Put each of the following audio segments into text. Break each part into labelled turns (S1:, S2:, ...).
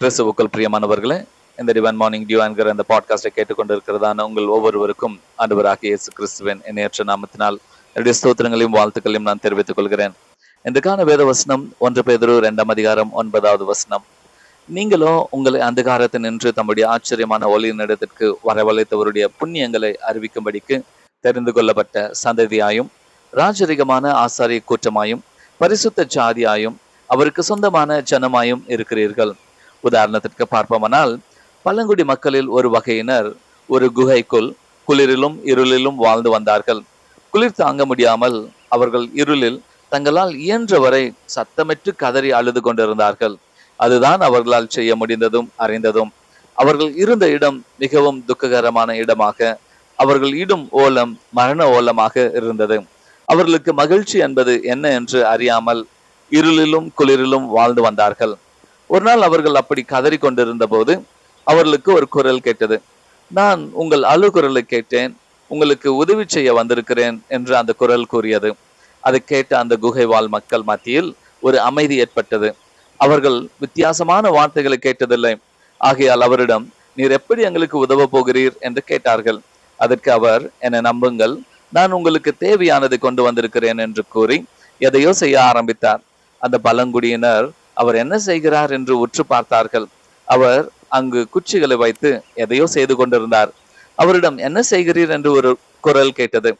S1: கிறிஸ்துவுக்குள் பிரியமானவர்களே இந்த டிவன் மார்னிங் டியூ என்கிற இந்த பாட்காஸ்டை கேட்டுக்கொண்டிருக்கிறதான உங்கள் ஒவ்வொருவருக்கும் ஆண்டவராக இயேசு கிறிஸ்துவின் இணையற்ற நாமத்தினால் என்னுடைய ஸ்தோத்திரங்களையும் வாழ்த்துக்களையும் நான் தெரிவித்துக் கொள்கிறேன். இதுக்கான வேத வசனம் ஒன்று பேதரு இரண்டாம் அதிகாரம் ஒன்பதாவது வசனம். நீங்களோ உங்களை அந்தகாரத்தில் நின்று தம்முடைய ஆச்சரியமான ஒளியின் இடத்திற்கு வரவழைத்தவருடைய புண்ணியங்களை அறிவிக்கும்படிக்கு தெரிந்து கொள்ளப்பட்ட சந்ததியாயும் ராஜரிகமான ஆசாரிய கூற்றமாயும் பரிசுத்த ஜாதியாயும் அவருக்கு சொந்தமான ஜனமாயும் இருக்கிறீர்கள். உதாரணத்திற்கு பார்ப்போமானால் பழங்குடி மக்களில் ஒரு வகையினர் ஒரு குகைக்குள் குளிரிலும் இருளிலும் வாழ்ந்து வந்தார்கள். குளிர் தாங்க முடியாமல் அவர்கள் இருளில் தங்களால் இயன்றவரை சத்தமிட்டு கதறி அழுது கொண்டிருந்தார்கள். அதுதான் அவர்களால் செய்ய முடிந்ததும் அறிந்ததும். அவர்கள் இருந்த இடம் மிகவும் துக்ககரமான இடமாக அவர்கள் இடும் ஓலம் மரண ஓலமாக இருந்தது. அவர்களுக்கு மகிழ்ச்சி என்பது என்ன என்று அறியாமல் இருளிலும் குளிரிலும் வாழ்ந்து வந்தார்கள். ஒரு நாள் அவர்கள் அப்படி கதறி கொண்டிருந்த போது அவர்களுக்கு ஒரு குரல் கேட்டது. நான் உங்கள் அழுகுரலை கேட்டேன். உங்களுக்கு உதவி செய்ய வந்திருக்கிறேன் என்று அந்த குரல் கூறியது. அதை கேட்ட அந்த குகை வாழ் மக்கள் மத்தியில் ஒரு அமைதி ஏற்பட்டது. அவர்கள் வித்தியாசமான வார்த்தைகளை கேட்டதில்லை. ஆகையால் அவரிடம் நீர் எப்படி எங்களுக்கு உதவ போகிறீர்? என்று கேட்டார்கள். அதற்கு அவர் என்னை நம்புங்கள். நான் உங்களுக்கு தேவையானதை கொண்டு வந்திருக்கிறேன் என்று கூறி எதையோ செய்ய ஆரம்பித்தார். அந்த பழங்குடியினர் அவர் என்ன செய்கிறார் என்று உற்று பார்த்தார்கள். அவர் அங்கு குச்சிகளை வைத்து எதையோ செய்து கொண்டிருந்தார். அவரிடம் என்ன செய்கிறீர்? என்று ஒரு குரல் கேட்டது.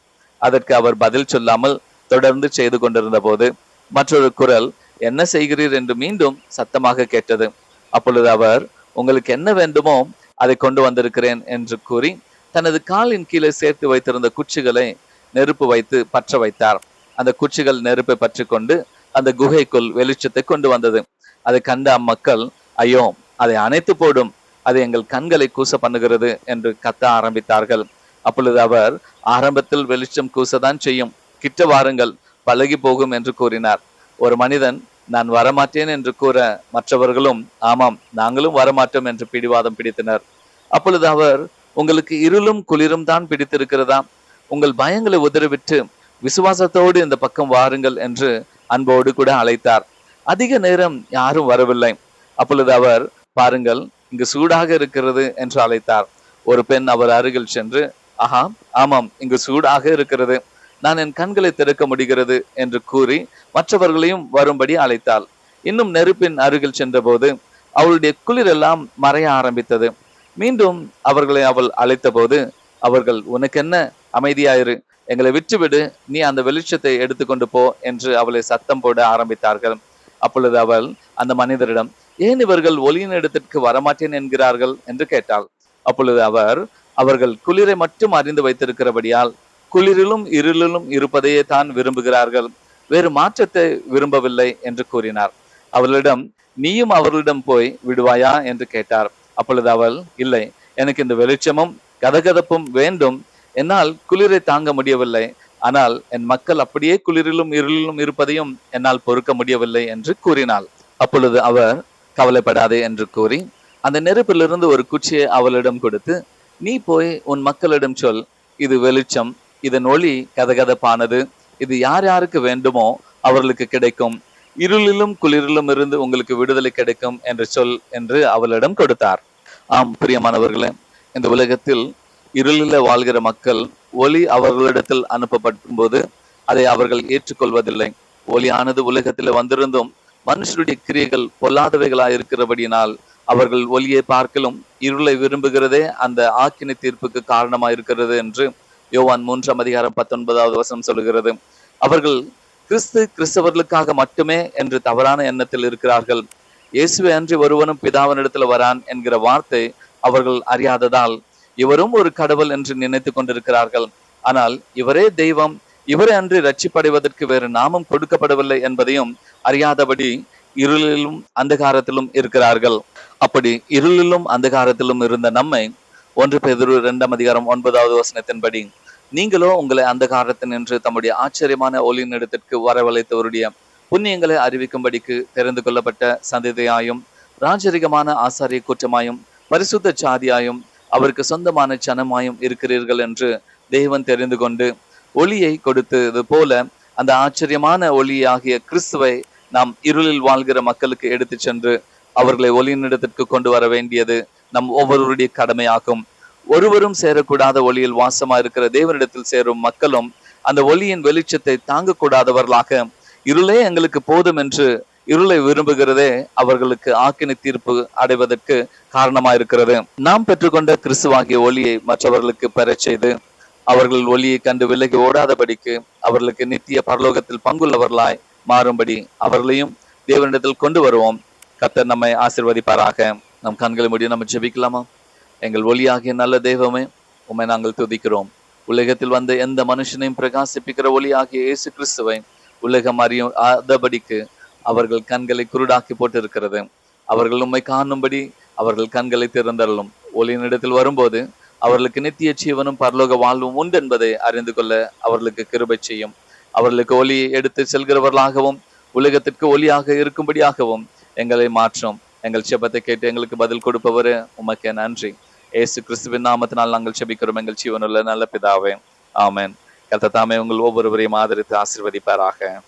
S1: அதற்கு அவர் பதில் சொல்லாமல் தொடர்ந்து செய்து கொண்டிருந்த போது மற்றொரு குரல் என்ன செய்கிறீர்? என்று மீண்டும் சத்தமாக கேட்டது. அப்பொழுது அவர் உங்களுக்கு என்ன வேண்டுமோ அதை கொண்டு வந்திருக்கிறேன் என்று கூறி தனது காலின் கீழே சேர்த்து வைத்திருந்த குச்சிகளை நெருப்பு வைத்து பற்ற வைத்தார். அந்த குச்சிகள் நெருப்பை பற்றி கொண்டு அந்த குகைக்குள் வெளிச்சத்தை கொண்டு வந்தது. அதை கண்ட அம்மக்கள் ஐயோ அதை அணைத்து போடும். அது எங்கள் கண்களை கூச பண்ணுகிறது என்று கத்த ஆரம்பித்தார்கள். அப்பொழுது அவர் ஆரம்பத்தில் வெளிச்சம் கூசதான் செய்யும். கிட்ட வாருங்கள். பழகி போகும் என்று கூறினார். ஒரு மனிதன் நான் வரமாட்டேன் என்று கூற மற்றவர்களும் ஆமாம் நாங்களும் வரமாட்டோம் என்று பிடிவாதம் பிடித்தனர். அப்பொழுது அவர் உங்களுக்கு இருளும் குளிரும் தான் பிடித்திருக்கிறதா? உங்கள் பயங்களை உதறிவிட்டு விசுவாசத்தோடு இந்த பக்கம் வாருங்கள் என்று அன்போடு கூட அழைத்தார். அதிக நேரம் யாரும் வரவில்லை. அப்பொழுது அவர் பாருங்கள் இங்கு சூடாக இருக்கிறது என்று அழைத்தார். ஒரு பெண் அவர் அருகில் சென்று ஆஹா ஆமாம் இங்கு சூடாக இருக்கிறது. நான் என் கண்களை திறக்க முடிகிறது என்று கூறி மற்றவர்களையும் வரும்படி அழைத்தாள். இன்னும் நெருப்பின் அருகில் சென்றபோது அவளுடைய குளிர் எல்லாம் மறைய ஆரம்பித்தது. மீண்டும் அவர்களை அவள் அழைத்த போது அவர்கள் உனக்கென்ன? அமைதியாயிரு. எங்களை விட்டுவிடு நீ அந்த வெளிச்சத்தை எடுத்துக்கொண்டு போ என்று அவளை சத்தம் போட ஆரம்பித்தார்கள். அப்பொழுது அவள் அந்த மனிதரிடம் ஏன் இவர்கள் ஒளியின் இடத்திற்கு வரமாட்டேன் என்கிறார்கள்? என்று கேட்டாள். அப்பொழுது அவர் அவர்கள் குளிரை மட்டும் அறிந்து வைத்திருக்கிறபடியால் குளிரிலும் இருளிலும் இருப்பதையே தான் விரும்புகிறார்கள். வேறு மாற்றத்தை விரும்பவில்லை என்று கூறினார். அவர்களிடம் நீயும் அவர்களிடம் போய் விடுவாயா? என்று கேட்டார். அப்பொழுது அவள் இல்லை எனக்கு இந்த வெளிச்சமும் கதகதப்பும் வேண்டும். என்னால் குளிரை தாங்க முடியவில்லை. ஆனால் என் மக்கள் அப்படியே குளிரிலும் இருளிலும் இருப்பதையும் என்னால் பொறுக்க முடியவில்லை என்று கூறினாள். அப்பொழுது அவர் கவலைப்படாதே என்று கூறி அந்த நெருப்பிலிருந்து ஒரு குச்சியை அவளிடம் கொடுத்து நீ போய் உன் மக்களிடம் சொல். இது வெளிச்சம் இதன் ஒளி கதகதப்பானது. இது யார் யாருக்கு வேண்டுமோ அவர்களுக்கு கிடைக்கும். இருளிலும் குளிரிலும் இருந்து உங்களுக்கு விடுதலை கிடைக்கும் என்று சொல் என்று அவளிடம் கொடுத்தார். ஆம் பிரியமானவர்களே இந்த உலகத்தில் இருளில வாழ்கிற மக்கள் ஒளி அவர்களிடத்தில் அனுப்பப்படும் போது அதை அவர்கள் ஏற்றுக்கொள்வதில்லை. ஒளியானது உலகத்தில் வந்திருந்தும் மனுஷருடைய கிரியைகள் பொல்லாதவைகளாய் இருக்கிறபடியினால் அவர்கள் ஒளியை பார்க்கலும் இருளை விரும்புகிறதே அந்த ஆக்கினை தீர்ப்புக்கு காரணமாக இருக்கிறது என்று யோவான் மூன்றாம் அதிகாரம் பத்தொன்பதாவது வசனம் சொல்லுகிறது. அவர்கள் கிறிஸ்து கிறிஸ்தவர்களுக்காக மட்டுமே என்று தவறான எண்ணத்தில் இருக்கிறார்கள். இயேசுவை அன்றி ஒருவனும் பிதாவனிடத்தில் வரான் என்கிற வார்த்தை அவர்கள் அறியாததால் இவரும் ஒரு கடவுள் என்று நினைத்து கொண்டிருக்கிறார்கள். ஆனால் இவரே தெய்வம் இவரே அன்றி ரட்சிப்படைவதற்கு வேறு நாமம் கொடுக்கப்படவில்லை என்பதையும் அறியாதபடி இருளிலும் அந்தகாரத்திலும் இருக்கிறார்கள். அப்படி இருளிலும் அந்தகாரத்திலும் இருந்த நம்மை ஒன்று பெதிரு இரண்டாம் அதிகாரம் ஒன்பதாவது வசனத்தின்படி நீங்களோ உங்களை அந்தகாரத்தில் நின்று தம்முடைய ஆச்சரியமான ஒளியின் இடத்திற்கு வரவழைத்தவருடைய புண்ணியங்களை அறிவிக்கும்படிக்கு தெரிந்து கொள்ளப்பட்ட சந்ததியாயும் ராஜரிகமான ஆசாரிய குற்றமாயும் பரிசுத்த சாதியாயும் அவருக்கு சொந்தமான சனமாயும் இருக்கிறீர்கள் என்று தேவன் தெரிந்து கொண்டு ஒளியை கொடுத்தது போல அந்த ஆச்சரியமான ஒளியாகிய கிறிஸ்துவை நாம் இருளில் வாழ்கிற மக்களுக்கு எடுத்து சென்று அவர்களை ஒளியினிடத்திற்கு கொண்டு வர வேண்டியது நம் ஒவ்வொருவருடைய கடமையாகும். ஒருவரும் சேரக்கூடாத ஒளியில் வாசமா இருக்கிற தேவனிடத்தில் சேரும் மக்களும் அந்த ஒளியின் வெளிச்சத்தை தாங்கக்கூடாதவர்களாக இருளே எங்களுக்கு போதும் என்று இருளை விரும்புகிறதே அவர்களுக்கு ஆக்கினை தீர்ப்பு அடைவதற்கு காரணமா இருக்கிறது நாம் பெற்றுக்கொண்ட கிறிஸ்துவாகிய ஒளியை மற்றவர்களுக்கு பெறச் செய்து அவர்கள் ஒளியை கண்டு விலகி ஓடாதபடிக்கு அவர்களுக்கு நித்திய பரலோகத்தில் பங்குள்ளவர்களாய் மாறும்படி அவர்களையும் தேவனிடத்தில் கொண்டு வருவோம். கத்தர் நம்மை ஆசிர்வதிப்பாராக. நம் கண்களை முடியும் நம்ம ஜெபிக்கலாமா? எங்கள் ஒளியாகிய நல்ல தெய்வமே உண்மை நாங்கள் துதிக்கிறோம். உலகத்தில் வந்த எந்த மனுஷனையும் பிரகாசிப்பிக்கிற ஒளியாகிய இயேசு கிறிஸ்துவை உலகம் அறியும் ஆதபடிக்கு அவர்கள் கண்களை குருடாக்கி போட்டிருக்கிறது. அவர்கள் உம்மை காணும்படி அவர்கள் கண்களை திறந்தரலும் ஒளியினிடத்தில் வரும்போது அவர்களுக்கு நித்திய ஜீவனும் பரலோக வாழ்வும் உண்டு என்பதை அறிந்து கொள்ள அவர்களுக்கு கிருபை செய்யும். அவர்களுக்கு ஒளியை எடுத்து செல்கிறவர்களாகவும் உலகத்திற்கு ஒளியாக இருக்கும்படியாகவும் எங்களை மாற்றும். எங்கள் செபத்தை கேட்டு எங்களுக்கு பதில் கொடுப்பவர் உமக்கே நன்றி. ஏசு கிறிஸ்துவின் நாமத்தினால் நாங்கள் செபிக்கிறோம். எங்கள் ஜீவனுள்ள நல்ல பிதாவே. ஆமேன். கர்த்தர் தாமே உங்கள் ஒவ்வொருவரையும் ஆதரித்து ஆசிர்வதிப்பாராக.